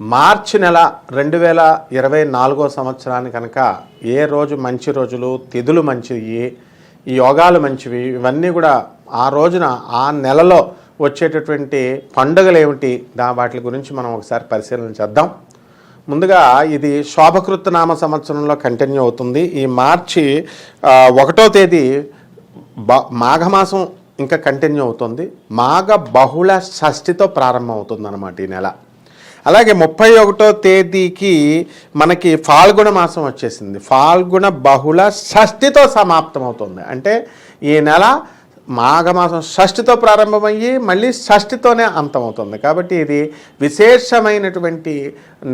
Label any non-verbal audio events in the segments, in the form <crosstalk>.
మార్చి నెల రెండు వేల ఇరవై నాలుగో సంవత్సరాన్ని కనుక ఏ రోజు మంచి రోజులు తిథులు మంచివి ఈ యోగాలు మంచివి ఇవన్నీ కూడా ఆ రోజున ఆ నెలలో వచ్చేటటువంటి పండుగలు ఏమిటి దా వాటి గురించి మనం ఒకసారి పరిశీలన చేద్దాం. ముందుగా ఇది శోభకృత నామ సంవత్సరంలో కంటిన్యూ అవుతుంది. ఈ మార్చి ఒకటో తేదీ బ మాఘమాసం ఇంకా కంటిన్యూ అవుతుంది. మాఘ బహుళ షష్ఠితో ప్రారంభం అవుతుంది అన్నమాట ఈ నెల. అలాగే ముప్పై ఒకటో తేదీకి మనకి ఫాల్గుణ మాసం వచ్చేసింది. ఫాల్గుణ బహుళ షష్ఠితో సమాప్తం అవుతుంది అంటే ఈ నెల మాఘమాసం షష్ఠితో ప్రారంభమయ్యి మళ్ళీ షష్ఠితోనే అంతమవుతుంది. కాబట్టి ఇది విశేషమైనటువంటి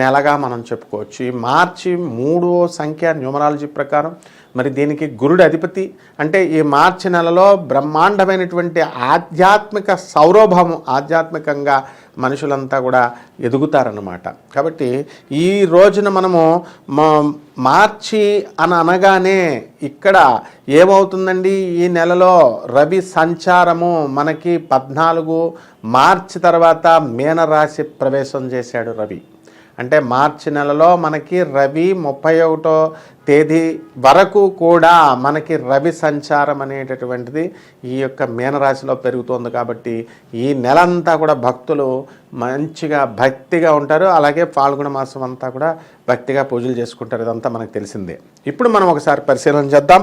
నెలగా మనం చెప్పుకోవచ్చు. ఈ మార్చి మూడో సంఖ్య న్యూమరాలజీ ప్రకారం మరి దీనికి గురుడు అధిపతి అంటే ఈ మార్చి నెలలో బ్రహ్మాండమైనటువంటి ఆధ్యాత్మిక సౌరభము ఆధ్యాత్మికంగా మనుషులంతా కూడా ఎదుగుతారనమాట కాబట్టి ఈ రోజున మనము మార్చి అని అనగానే ఇక్కడ ఏమవుతుందండి? ఈ నెలలో రవి సంచారము మనకి పద్నాలుగు మార్చి తర్వాత మీనరాశి ప్రవేశం చేశాడు రవి. అంటే మార్చి నెలలో మనకి రవి ముప్పై ఒకటో తేదీ వరకు కూడా మనకి రవి సంచారం అనేటటువంటిది ఈ యొక్క మీనరాశిలో పెరుగుతోంది కాబట్టి ఈ నెలంతా కూడా భక్తులు మంచిగా భక్తిగా ఉంటారు. అలాగే పాల్గొన మాసం అంతా కూడా భక్తిగా పూజలు చేసుకుంటారు. ఇదంతా మనకు తెలిసిందే. ఇప్పుడు మనం ఒకసారి పరిశీలన చేద్దాం.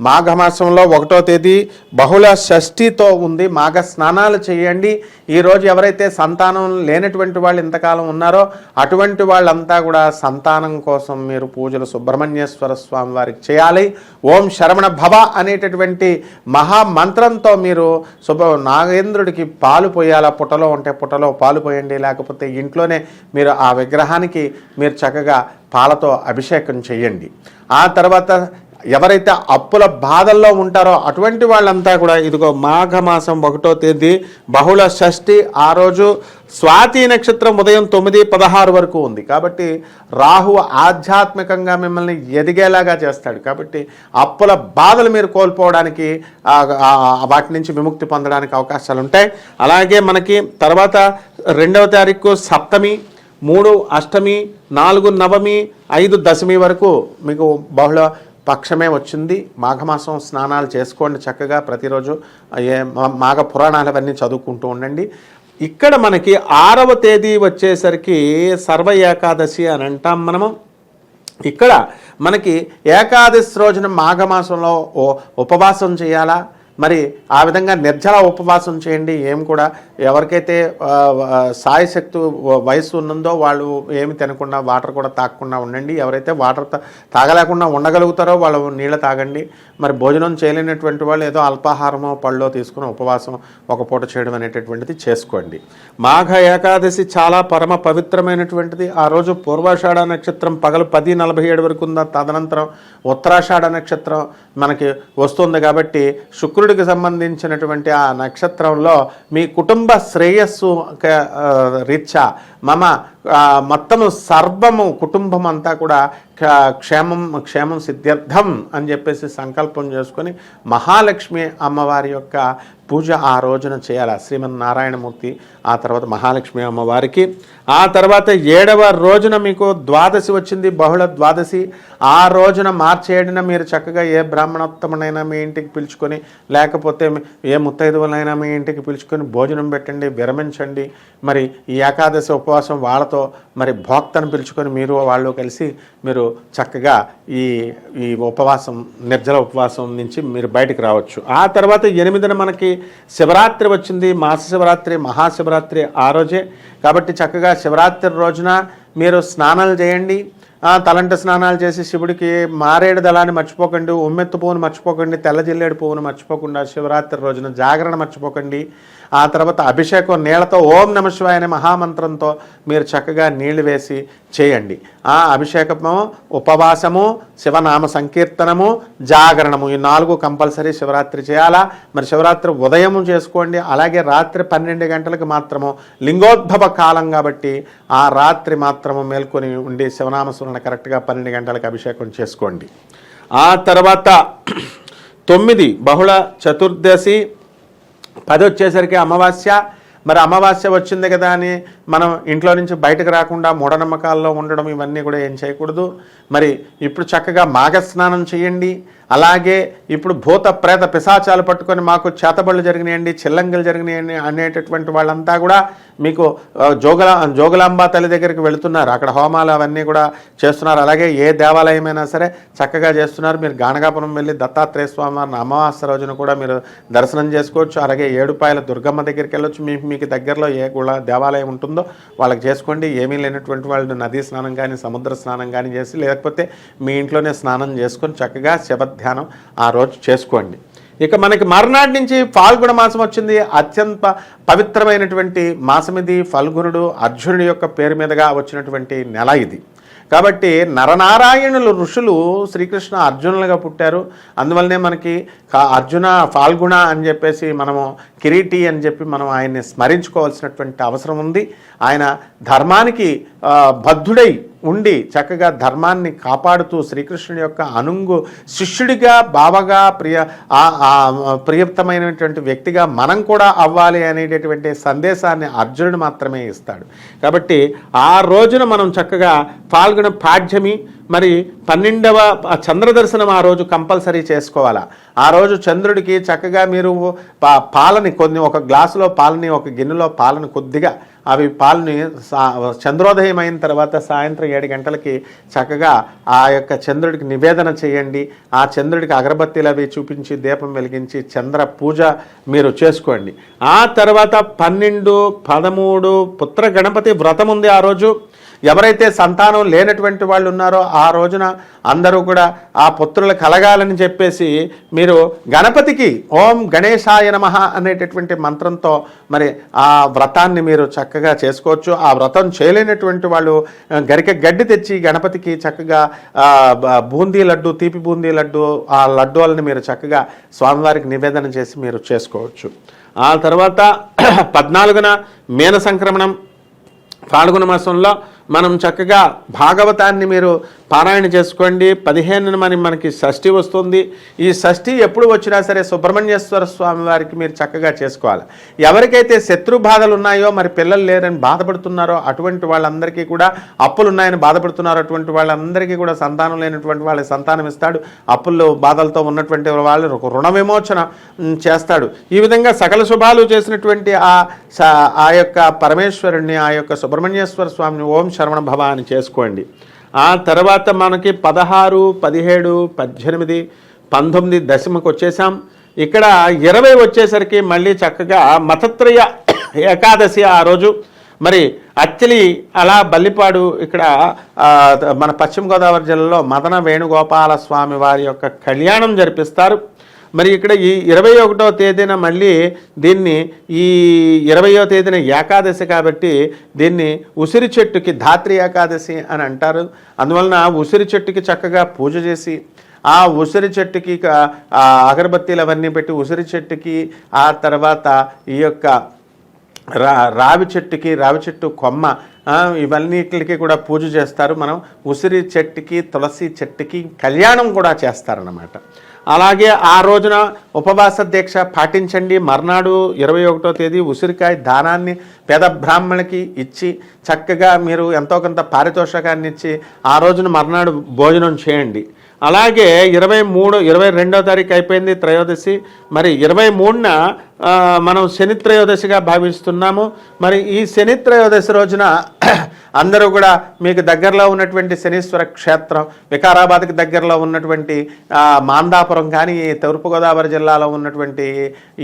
మాఘమాసంలో ఒకటో తేదీ బహుళ షష్ఠితో ఉంది. మాఘ స్నానాలు చేయండి. ఈరోజు ఎవరైతే సంతానం లేనటువంటి వాళ్ళు ఇంతకాలం ఉన్నారో అటువంటి వాళ్ళంతా కూడా సంతానం కోసం మీరు పూజలు సుబ్రహ్మణ్యేశ్వర స్వామి వారికి చేయాలి. ఓం శరవణ భవ అనేటటువంటి మహామంత్రంతో మీరు శుభ నాగేంద్రుడికి పాలు పోయాలా? పుట్టలో ఉంటే పుట్టలో పాలు పోయండి. లేకపోతే ఇంట్లోనే మీరు ఆ విగ్రహానికి మీరు చక్కగా పాలతో అభిషేకం చేయండి. ఆ తర్వాత ఎవరైతే అప్పుల బాధల్లో ఉంటారో అటువంటి వాళ్ళంతా కూడా ఇదిగో మాఘమాసం ఒకటో తేదీ బహుళ షష్ఠి ఆ రోజు స్వాతి నక్షత్రం ఉదయం తొమ్మిది పదహారు వరకు ఉంది. కాబట్టి రాహు ఆధ్యాత్మికంగా మిమ్మల్ని ఎదిగేలాగా చేస్తాడు. కాబట్టి అప్పుల బాధలు మీరు కోల్పోవడానికి వాటి నుంచి విముక్తి పొందడానికి అవకాశాలు ఉంటాయి అలాగే మనకి తర్వాత రెండవ తారీఖు సప్తమి మూడు అష్టమి నాలుగు నవమి ఐదు దశమి వరకు మీకు బహుళ పక్షమే వచ్చింది. మాఘమాసం స్నానాలు చేసుకోండి చక్కగా ప్రతిరోజు. ఏ మా- మాఘ పురాణాలు అవన్నీ చదువుకుంటూ ఉండండి. ఇక్కడ మనకి ఆరవ తేదీ వచ్చేసరికి సర్వ ఏకాదశి అని అంటాం మనము. ఇక్కడ మనకి ఏకాదశి రోజున మాఘమాసంలో ఉపవాసం చేయాలా? మరి ఆ విధంగా నిర్జల ఉపవాసం చేయండి ఏం కూడా ఎవరికైతే సాయశక్తి వయసు ఉన్నందో వాళ్ళు ఏమి తినకుండా వాటర్ కూడా తాగకుండా ఉండండి. ఎవరైతే వాటర్ తాగలేకుండా ఉండగలుగుతారో వాళ్ళు నీళ్ళ తాగండి. మరి భోజనం చేయలేనటువంటి వాళ్ళు ఏదో అల్పాహారమో పళ్ళో తీసుకుని ఉపవాసం ఒక పూట చేయడం అనేటటువంటిది చేసుకోండి. మాఘ ఏకాదశి చాలా పరమ పవిత్రమైనటువంటిది. ఆ రోజు పూర్వాషాఢ నక్షత్రం పగలు పది నలభై ఏడు వరకు ఉందా? తదనంతరం ఉత్తరాషాఢ నక్షత్రం మనకి వస్తుంది కాబట్టి శుక్రుడికి సంబంధించినటువంటి ఆ నక్షత్రంలో మీ కుటుంబ శ్రేయస్సు క- రీత్యా మమ మొత్తం మొత్తము సర్వము కుటుంబం అంతా కూడా క్ష- క్షేమం క్షేమం సిద్ధ్యర్థం అని చెప్పేసి సంకల్పం చేసుకొని మహాలక్ష్మి అమ్మవారి యొక్క పూజ ఆ రోజున చేయాలి. శ్రీమన్నారాయణమూర్తి ఆ తర్వాత మహాలక్ష్మి అమ్మవారికి. ఆ తర్వాత ఏడవ రోజున మీకు ద్వాదశి వచ్చింది బహుళ ద్వాదశి. ఆ రోజున మార్చి ఏడున మీరు చక్కగా ఏ బ్రాహ్మణోత్తమునైనా మీ ఇంటికి పిలుచుకొని లేకపోతే ఏ ముత్తైదువులైనా మీ ఇంటికి పిలుచుకొని భోజనం పెట్టండి విరమించండి. మరి ఈ ఏకాదశి ఉపవాసం వాళ్ళతో మరి భోక్తను పిలుచుకొని మీరు వాళ్ళు కలిసి మీరు చక్కగా ఈ ఈ ఉపవాసం నిర్జల ఉపవాసం నుంచి మీరు బయటకు రావచ్చు. ఆ తర్వాత ఎనిమిదిన మనకి శివరాత్రి వచ్చింది. మాస శివరాత్రి మహాశివరాత్రి ఆ రోజే. కాబట్టి చక్కగా శివరాత్రి రోజున మీరు స్నానాలు చేయండి. తలంట స్నానాలు చేసి శివుడికి మారేడు దళాన్ని మర్చిపోకండి ఉమ్మెత్తు పువ్వును మర్చిపోకండి తెల్ల జిల్లేడు పువ్వును మర్చిపోకుండా శివరాత్రి రోజున జాగరణ మర్చిపోకండి. ఆ తర్వాత అభిషేకం నీళ్ళతో ఓం నమ శివాయ అనే మహామంత్రంతో మీరు చక్కగా నీళ్ళు వేసి చేయండి. ఆ అభిషేకము ఉపవాసము శివనామ సంకీర్తనము జాగరణము ఈ నాలుగు కంపల్సరీ శివరాత్రి చేయాలా? మరి శివరాత్రి ఉదయము చేసుకోండి అలాగే రాత్రి పన్నెండు గంటలకు మాత్రము లింగోద్భవ కాలం కాబట్టి ఆ రాత్రి మాత్రము మేల్కొని ఉండి శివనామ శివనామస్మరణ కరెక్ట్గా పన్నెండు గంటలకు అభిషేకం చేసుకోండి. ఆ తర్వాత తొమ్మిది బహుళ చతుర్దశి పది వచ్చేసరికి అమావాస్య మరి అమావాస్య వచ్చింది కదా అని మనం ఇంట్లో నుంచి బయటకు రాకుండా మూఢనమ్మకాల్లో ఉండడం ఇవన్నీ కూడా ఏం చేయకూడదు. మరి ఇప్పుడు చక్కగా మాఘ స్నానం చేయండి. అలాగే ఇప్పుడు భూత ప్రేత పిశాచాలు పట్టుకొని మాకు చేతబళ్ళు జరిగినాయండి చిల్లంగలు జరిగినాయండి అనేటటువంటి వాళ్ళంతా కూడా మీకు ఆ, జోగల జోగులాంబ తల్లి దగ్గరికి వెళుతున్నారు. అక్కడ హోమాలు అవన్నీ కూడా చేస్తున్నారు. అలాగే ఏ దేవాలయమైనా సరే చక్కగా చేస్తున్నారు. మీరు గానగాపురం వెళ్ళి దత్తాత్రేయ స్వామి వారిని అమావాస్య రోజున కూడా మీరు దర్శనం చేసుకోవచ్చు. అలాగే ఏడుపాయల దుర్గమ్మ దగ్గరికి వెళ్ళొచ్చు. మీకు మీకు దగ్గరలో ఏ గుళ దేవాలయం ఉంటుందో వాళ్ళకి చేసుకోండి. ఏమీ లేనటువంటి వాళ్ళు నదీ స్నానం కానీ సముద్ర స్నానం కానీ చేసి లేకపోతే మీ ఇంట్లోనే స్నానం చేసుకొని చక్కగా శివధ్యానం ఆ రోజు చేసుకోండి. ఇక మనకి మర్నాటి నుంచి ఫాల్గుణ మాసం వచ్చింది. అత్యంత పవిత్రమైనటువంటి మాసం ఇది ఫల్గుణుడు అర్జునుడి యొక్క పేరు మీదుగా వచ్చినటువంటి నెల ఇది. కాబట్టి నరనారాయణులు ఋషులు శ్రీకృష్ణ అర్జునులుగా పుట్టారు. అందువల్లనే మనకి అర్జున ఫాల్గుణ అని చెప్పేసి మనము కిరీటి అని చెప్పి మనం ఆయన్ని స్మరించుకోవాల్సినటువంటి అవసరం ఉంది. ఆయన ధర్మానికి బద్ధుడై ఉండి చక్కగా ధర్మాన్ని కాపాడుతూ శ్రీకృష్ణుడి యొక్క అనుంగు శిష్యుడిగా బావగా ప్రియ ఆ- వ్యక్తిగా మనం కూడా అవ్వాలి అనేటటువంటి సందేశాన్ని అర్జునుడు మాత్రమే ఇస్తాడు. కాబట్టి ఆ రోజున మనం చక్కగా పాల్గొన పాఠ్యమి మరి పన్నెండవ చంద్రదర్శనం ఆ రోజు కంపల్సరీ చేసుకోవాలా? ఆ రోజు చంద్రుడికి చక్కగా మీరు పాలని కొన్ని ఒక గ్లాసులో పాలని ఒక గిన్నెలో పాలను కొద్దిగా అవి పాలని సా- చంద్రోదయం అయిన తర్వాత సాయంత్రం ఏడు గంటలకి చక్కగా ఆ యొక్క చంద్రుడికి నివేదన చేయండి. ఆ చంద్రుడికి అగరబత్తీలు అవి చూపించి దీపం వెలిగించి చంద్ర పూజ మీరు చేసుకోండి. ఆ తర్వాత పన్నెండు పదమూడు పుత్ర గణపతి వ్రతం ఉంది ఆ రోజు. ఎవరైతే సంతానం లేనటువంటి వాళ్ళు ఉన్నారో ఆ రోజున అందరూ కూడా ఆ పుత్రులు కలగాలని చెప్పేసి మీరు గణపతికి ఓం గణేశాయ నమ అనేటటువంటి మంత్రంతో మరి ఆ వ్రతాన్ని మీరు చక్కగా చేసుకోవచ్చు. ఆ వ్రతం చేయలేనటువంటి వాళ్ళు గరిక గడ్డి తెచ్చి గణపతికి చక్కగా బూందీ లడ్డు తీపి బూందీ లడ్డు ఆ లడ్డూలని మీరు చక్కగా స్వామివారికి నివేదన చేసి మీరు చేసుకోవచ్చు. ఆ తర్వాత <clears throat> పద్నాలుగున మీన సంక్రమణం ఫాల్గుణ మాసంలో మనం చక్కగా భాగవతాన్ని మీరు పారాయణ చేసుకోండి. పదిహేనున మరి మనకి షష్ఠి వస్తుంది. ఈ షష్ఠి ఎప్పుడు వచ్చినా సరే సుబ్రహ్మణ్యేశ్వర స్వామి వారికి మీరు చక్కగా చేసుకోవాలి. ఎవరికైతే శత్రు బాధలు ఉన్నాయో మరి పిల్లలు లేరని బాధపడుతున్నారో అటువంటి వాళ్ళందరికీ కూడా అప్పులు ఉన్నాయని బాధపడుతున్నారో అటువంటి వాళ్ళందరికీ కూడా సంతానం లేనటువంటి వాళ్ళకి సంతానం ఇస్తాడు. అప్పుల్లో బాధలతో ఉన్నటువంటి వాళ్ళు ఒక రుణ విమోచన చేస్తాడు. ఈ విధంగా సకల శుభాలు చేసినటువంటి ఆ స- ఆ యొక్క పరమేశ్వరుణ్ణి ఆ యొక్క సుబ్రహ్మణ్యేశ్వర స్వామిని ఓం శరవణ భవ అని చేసుకోండి. ఆ తర్వాత మనకి పదహారు పదిహేడు పద్దెనిమిది పంతొమ్మిది దశమకు వచ్చేసాం. ఇక్కడ ఇరవై వచ్చేసరికి మళ్ళీ చక్కగా మతత్రయ ఏకాదశి ఆ రోజు. మరి అచ్చలి అలా బల్లిపాడు ఇక్కడ మన పశ్చిమ గోదావరి జిల్లాలో మదన వేణుగోపాల స్వామి వారి యొక్క కళ్యాణం జరిపిస్తారు. మరి ఇక్కడ ఈ ఇరవై ఒకటో తేదీన మళ్ళీ దీన్ని ఈ ఇరవయో తేదీన ఏకాదశి కాబట్టి దీన్ని ఉసిరి చెట్టుకి ధాత్రి ఏకాదశి అని అంటారు. అందువలన ఉసిరి చెట్టుకి చక్కగా పూజ చేసి ఆ ఉసిరి చెట్టుకి అగరబత్తీలు అవన్నీ పెట్టి ఉసిరి చెట్టుకి ఆ తర్వాత ఈ యొక్క రా రావి చెట్టుకి రావి చెట్టు కొమ్మ ఇవన్నీటికి ఇవన్నిటికి కూడా పూజ చేస్తారు. మనం ఉసిరి చెట్టుకి తులసి చెట్టుకి కళ్యాణం కూడా చేస్తారన్నమాట. అలాగే ఆ రోజున ఉపవాస దీక్ష పాటించండి. మర్నాడు ఇరవై ఒకటో తేదీ ఉసిరికాయ దానాన్ని పేద బ్రాహ్మణులకి ఇచ్చి చక్కగా మీరు ఎంతో కొంత పారితోషకాన్ని ఇచ్చి ఆ రోజున మర్నాడు భోజనం చేయండి. అలాగే ఇరవై మూడు ఇరవై రెండో తారీఖు అయిపోయింది త్రయోదశి. మరి ఇరవై మూడున మనం శనిత్రయోదశిగా భావిస్తున్నాము. మరి ఈ శనిత్రయోదశి రోజున <clears throat> అందరూ కూడా మీకు దగ్గరలో ఉన్నటువంటి శనీశ్వర క్షేత్రం వికారాబాద్కి దగ్గరలో ఉన్నటువంటి మాందాపురం కానీ తూర్పుగోదావరి జిల్లాలో ఉన్నటువంటి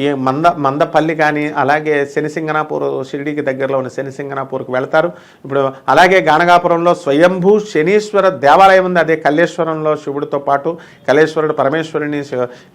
ఈ మంద మందపల్లి కానీ అలాగే శనిసింగనాపూర్ షిరిడీకి దగ్గరలో ఉన్న శనిసింగనాపూర్కి వెళ్తారు. ఇప్పుడు అలాగే గానగాపురంలో స్వయంభూ శనీశ్వర దేవాలయం ఉంది. అదే కల్లేశ్వరంలో శివుడితో పాటు కలేశ్వరుడు పరమేశ్వరుని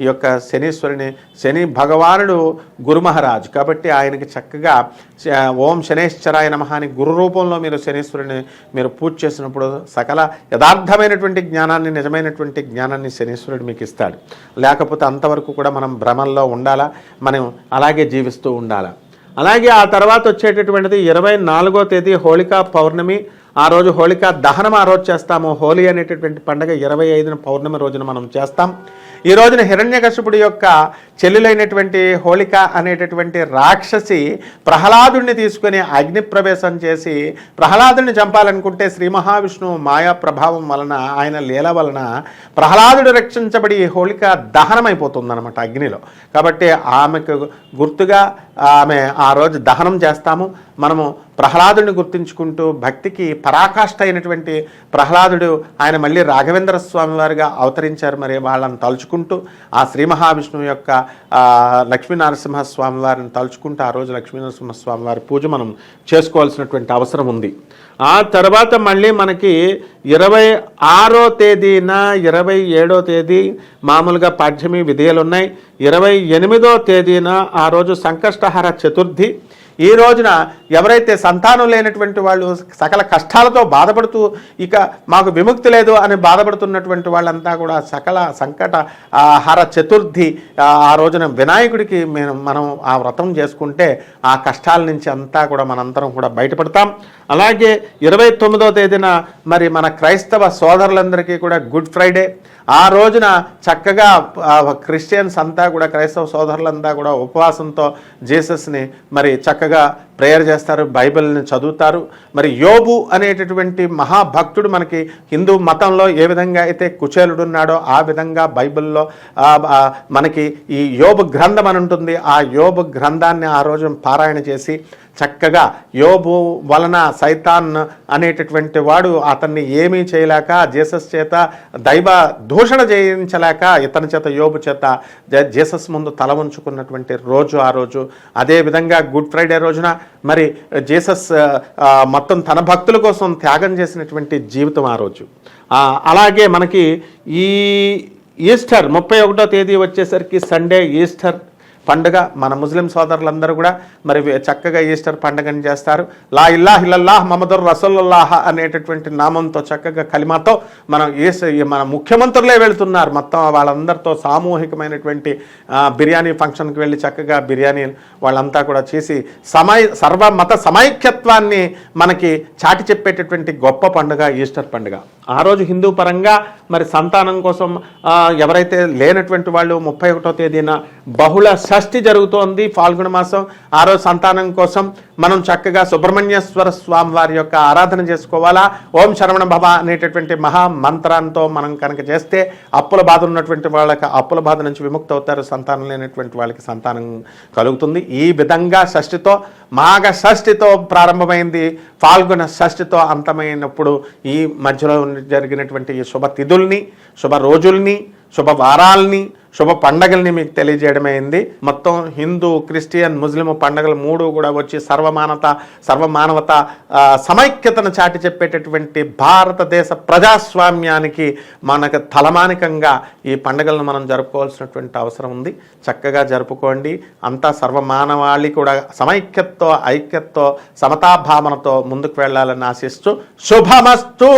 ఈ యొక్క శనీశ్వరుని శని భగవానుడు గురుమహారాజు. కాబట్టి ఆయనకి చక్కగా శ- ఓం శనేశ్వరాయ నమహాని అని గురు రూపంలో మీరు శనీశ్వరుని మీరు పూజ చేసినప్పుడు సకల యథార్థమైనటువంటి జ్ఞానాన్ని నిజమైనటువంటి జ్ఞానాన్ని శనీశ్వరుడు మీకు ఇస్తాడు. లేకపోతే అంతవరకు కూడా మనం భ్రమంలో ఉండాలా? మనం అలాగే జీవిస్తూ ఉండాలా? అలాగే ఆ తర్వాత వచ్చేటటువంటిది ఇరవై నాలుగో తేదీ హోళికా పౌర్ణమి. ఆ రోజు హోళికా దహనం ఆ రోజు చేస్తాము. హోలీ అనేటటువంటి పండుగ ఇరవై ఐదున పౌర్ణమి రోజున మనం చేస్తాం. ఈ రోజున హిరణ్యకశిపుడి యొక్క చెల్లెలైనటువంటి హోళిక అనేటటువంటి రాక్షసి ప్రహ్లాదుడిని తీసుకుని అగ్ని ప్రవేశం చేసి ప్రహ్లాదుడిని చంపాలనుకుంటే శ్రీ మహావిష్ణువు మాయా ప్రభావం వలన ఆయన లీల వలన ప్రహ్లాదుడు రక్షించబడి ఈ హోళిక దహనమైపోతుందన్నమాట అగ్నిలో. కాబట్టి ఆమెకు గుర్తుగా ఆమె ఆ రోజు దహనం చేస్తాము. మనము ప్రహ్లాదుడిని గుర్తించుకుంటూ భక్తికి పరాకాష్ఠ అయినటువంటి ప్రహ్లాదుడు ఆయన మళ్ళీ రాఘవేంద్ర స్వామి వారిగా అవతరించారు. మరి వాళ్ళని తలుచుకుంటూ ఆ శ్రీ మహావిష్ణువు యొక్క లక్ష్మీనరసింహస్వామి వారిని తలుచుకుంటూ ఆ రోజు లక్ష్మీనరసింహస్వామి వారి పూజ మనం చేసుకోవాల్సినటువంటి అవసరం ఉంది. ఆ తర్వాత మళ్ళీ మనకి ఇరవై ఆరో తేదీన ఇరవై ఏడో తేదీ మామూలుగా పాఠ్యమి విధేయులు ఉన్నాయి ఇరవై ఎనిమిదో తేదీన ఆ రోజు సంకష్టహార చతుర్థి ఈ రోజున ఎవరైతే సంతానం లేనటువంటి వాళ్ళు సకల కష్టాలతో బాధపడుతూ ఇక మాకు విముక్తి లేదు అని బాధపడుతున్నటువంటి వాళ్ళంతా కూడా సకల సంకట హర చతుర్థి ఆ రోజున వినాయకుడికి మేము మనం ఆ వ్రతం చేసుకుంటే ఆ కష్టాల నుంచి అంతా కూడా మనందరం కూడా బయటపడతాం. అలాగే ఇరవై తొమ్మిదో తేదీన మరి మన క్రైస్తవ సోదరులందరికీ కూడా గుడ్ ఫ్రైడే. ఆ రోజున చక్కగా క్రిస్టియన్స్ అంతా కూడా క్రైస్తవ సోదరులంతా కూడా ఉపవాసంతో జీసస్ని మరి చక్కగా ప్రేయర్ చేస్తారు బైబిల్ని చదువుతారు. మరి యోబు అనేటటువంటి మహాభక్తుడు మనకి హిందూ మతంలో ఏ విధంగా అయితే కుచేలుడు ఉన్నాడో ఆ విధంగా బైబిల్లో మనకి ఈ యోబు గ్రంథం అని ఉంటుంది. ఆ యోబు గ్రంథాన్ని ఆ రోజు పారాయణ చేసి చక్కగా యోబు వలన సైతాన్ అనేటటువంటి వాడు అతన్ని ఏమీ చేయలేక జీసస్ చేత దైవ దూషణ చేయించలేక ఇతని చేత యోబు చేత జ- జీసస్ ముందు తల ఉంచుకున్నటువంటి రోజు ఆ రోజు. అదే విధంగా గుడ్ ఫ్రైడే రోజున మరి జీసస్ మొత్తం తన భక్తుల కోసం త్యాగం చేసినటువంటి జీవితం ఆ రోజు. అలాగే మనకి ఈ ఈస్టర్ ముప్పై ఒకటో తేదీ వచ్చేసరికి సండే ఈస్టర్ పండుగ మన ముస్లిం సోదరులందరూ కూడా మరి చక్కగా ఈస్టర్ పండుగను చేస్తారు. లా ఇల్లాహ్ ఇల్లల్లాహ్ మమదుర్ రసూలుల్లాహ్ అనేటటువంటి నామంతో చక్కగా కలిమాతో మనం ఈస్ ఈ మన ముఖ్యమంత్రులే వెళ్తున్నారు. మొత్తం వాళ్ళందరితో సామూహికమైనటువంటి బిర్యానీ ఫంక్షన్కి వెళ్ళి చక్కగా బిర్యానీ వాళ్ళంతా కూడా చేసి సమై సర్వ మత సమైక్యత్వాన్ని మనకి చాటి చెప్పేటటువంటి గొప్ప పండుగ ఈస్టర్ పండుగ. ఆ రోజు హిందూ పరంగా మరి సంతానం కోసం ఎవరైతే లేనటువంటి వాళ్ళు ముప్పై ఒకటో తేదీన బహుళ షష్ఠి జరుగుతోంది ఫాల్గుణ మాసం. ఆ రోజు సంతానం కోసం మనం చక్కగా సుబ్రహ్మణ్యేశ్వర స్వామి వారి యొక్క ఆరాధన చేసుకోవాలా? ఓం శరవణ భవ అనేటటువంటి మహా మంత్రాంతో మనం కనుక చేస్తే అప్పుల బాధ ఉన్నటువంటి వాళ్ళకి అప్పుల బాధ నుంచి విముక్తి అవుతారు. సంతానం లేనటువంటి వాళ్ళకి సంతానం కలుగుతుంది. ఈ విధంగా షష్ఠితో మాఘ షష్ఠితో ప్రారంభమైంది. ఫాల్గుణ షష్ఠితో అంతమైనప్పుడు ఈ మధ్యలో జరిగినటువంటి ఈ శుభ తిథుల్ని శుభ రోజుల్ని శుభ వారాల్ని శుభ పండగల్ని మీకు తెలియజేయడమైంది మొత్తం హిందూ క్రిస్టియన్ ముస్లిం పండగలు మూడు కూడా వచ్చి సర్వమానత సర్వమానవత సమైక్యతను చాటి చెప్పేటటువంటి భారతదేశ ప్రజాస్వామ్యానికి మనకు తలమానికంగా ఈ పండగలను మనం జరుపుకోవాల్సినటువంటి అవసరం ఉంది. చక్కగా జరుపుకోండి. అంతా సర్వమానవాళి కూడా సమైక్యతతో ఐక్యతతో సమతాభావనతో ముందుకు వెళ్ళాలని ఆశిస్తూ శుభమస్తు!